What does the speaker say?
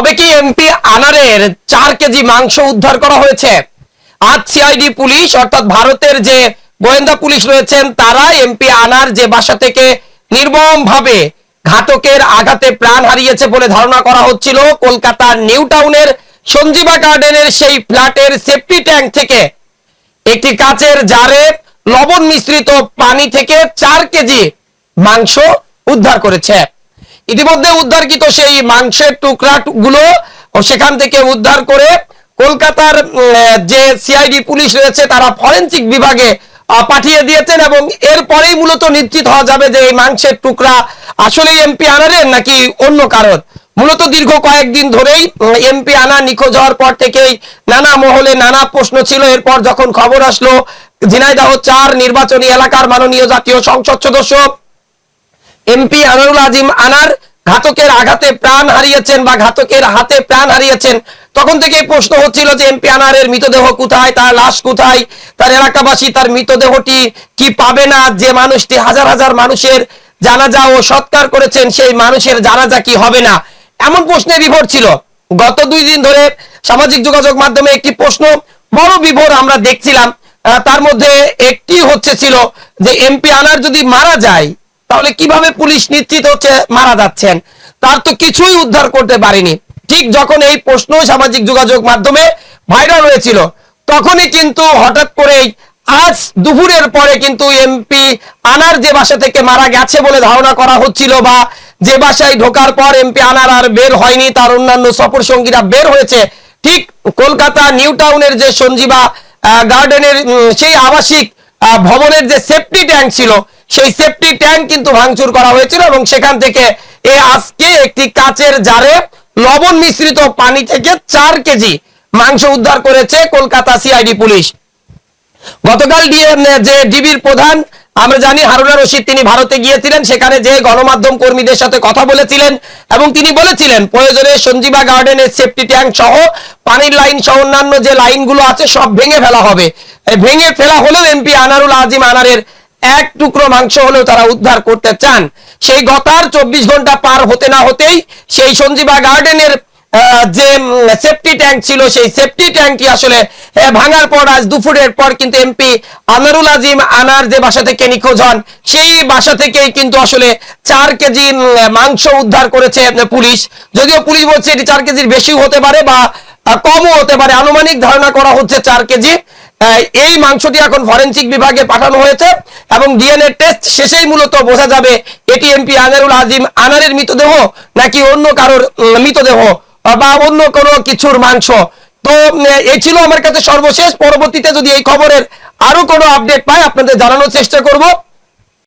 তবে কি এমপি আনারের চার কেজি মাংস উদ্ধার করা হয়েছে? আজ সিআইডি পুলিশ, অর্থাৎ ভারতের যে গোয়েন্দা পুলিশ রয়েছেন তারা এমপি আনার যে বাসা থেকে নির্মম ভাবে ঘাতকের আঘাতে প্রাণ হারিয়েছে বলে ধারণা করা হচ্ছিল। কলকাতার নিউ টাউনের সঞ্জীবা গার্ডেনের সেই ফ্ল্যাটের সেফটি ট্যাঙ্ক থেকে। একটি কাচের জারে লবণ মিশ্রিত পানি থেকে চার কেজি মাংস উদ্ধার করেছে। ইতিমধ্যে উদ্ধারকৃত সেই মাংসের টুকরা গুলো সেখান থেকে উদ্ধার করে কলকাতার যে সিআইডি পুলিশ রয়েছে তারা ফরেনসিক বিভাগে পাঠিয়ে দিয়েছেন এবং এরপরেই মূলত নিশ্চিত হওয়া যাবে যে এই মাংসের টুকরা আসলে এমপি আনারের নাকি অন্য কারণ মূলত দীর্ঘ কয়েকদিন ধরেই এমপি আনা নিখোঁজ হওয়ার পর থেকেই নানা মহলে নানা প্রশ্ন ছিল। এরপর যখন খবর আসলো, ঝিনাইদহ চার নির্বাচনী এলাকার মাননীয় জাতীয় সংসদ সদস্য এমপি আনারুল আজিম আনার ঘাতকের আঘাতে প্রাণ হারিয়েছেন বা ঘাতকের হাতে প্রাণ হারিয়েছেন। তখন থেকে প্রশ্ন হচ্ছিল যে এমপি আনারের মৃতদেহ কোথায়, তার লাশ কোথায়, তার এলাকাবাসী তার মৃতদেহটি কি পাবে না, যে মানুষটি হাজার হাজার মানুষের জানাজা ও সৎকার করেছেন, সেই মানুষের জানাজা কি হবে না? এমন প্রশ্নে বিভোর ছিল। গত দুই দিন ধরে সামাজিক যোগাযোগ মাধ্যমে একটি প্রশ্ন, বড় বিভোর আমরা দেখছিলাম। তার মধ্যে একটি হচ্ছে ছিল যে এমপি আনার যদি মারা যায় তাহলে কীভাবে পুলিশ নিশ্চিত হচ্ছে? মারা যাচ্ছেন। তার তো কিছুই উদ্ধার করতে পারেনি। ঠিক যখন এই প্রশ্ন সামাজিক যোগাযোগ মাধ্যমে ভাইরাল হয়েছিল, তখনই কিন্তু হঠাৎ করেই আজ দুপুরের পরে কিন্তু এমপি আনার যে বাসা থেকে মারা গেছে বলে ধারণা করা হচ্ছিল বা যে বাসায় ঢোকার পর এমপি আনার আর বের হয়নি, তার অন্যান্য সফর সঙ্গীরা বের হয়েছে। ঠিক কলকাতা নিউ টাউনের যে সঞ্জীবা গার্ডেনের সেই আবাসিক ভবনের যে সেফটি ট্যাঙ্ক ছিল সেই সেফটি ট্যাঙ্ক কিন্তু ভাঙচুর করা হয়েছিল এবং সেখান থেকে এ আজকে একটি কাচের জারে লবণ মিশ্রিত পানি থেকে চার কেজি মাংস উদ্ধার করেছে কলকাতা সিআইডি পুলিশ। গতকাল যে ডিবির প্রধান, আমরা জানি হারুনা রশিদ, তিনি ভারতে গিয়েছিলেন, সেখানে যে গণমাধ্যম কর্মীদের সাথে কথা বলেছিলেন এবং তিনি বলেছিলেন, প্রয়োজনে সঞ্জীবা গার্ডেনের সেফটি ট্যাঙ্ক সহ পানির লাইন সহ অন্যান্য যে লাইনগুলো আছে সব ভেঙে ফেলা হবে। ভেঙে ফেলা হলেও এমপি আনারুল আজিম আনারের এক টুকরো মাংস হলেও তারা উদ্ধার করতে চান। সেই গতার চব্বিশ ঘণ্টা পার হতে না হতেই সেই সঞ্জীবা গার্ডেনের যে সেফটি ট্যাঙ্ক ছিল, সেই সেফটি ট্যাঙ্কটি আসলে ভাঙার পর আজ দুপুরের পর কিন্তু এমপি আনারুল আজিম আনার যে বাসা থেকে নিখোঁজ হন, সেই বাসা থেকেই কিন্তু আসলে চার কেজি মাংস উদ্ধার করেছে পুলিশ। যদিও পুলিশ বলছে এটি চার কেজির বেশিও হতে পারে বা কমও হতে পারে। আনুমানিক ধারণা করা হচ্ছে চার কেজি। এই মাংসটি এখন ফরেনসিক বিভাগে পাঠানো হয়েছে এবং ডিএনএ টেস্ট শেষেই মূলত বোঝা যাবে, এটি এমপি আনারুল আজিম আনারের মৃতদেহ নাকি অন্য কারোর মৃতদেহ বা অন্য কোনো কিছুর মাংস। তো এই ছিল আমার কাছে সর্বশেষ। পরবর্তীতে যদি এই খবরের আরও কোনো আপডেট পাই, আপনাদের জানানোর চেষ্টা করব।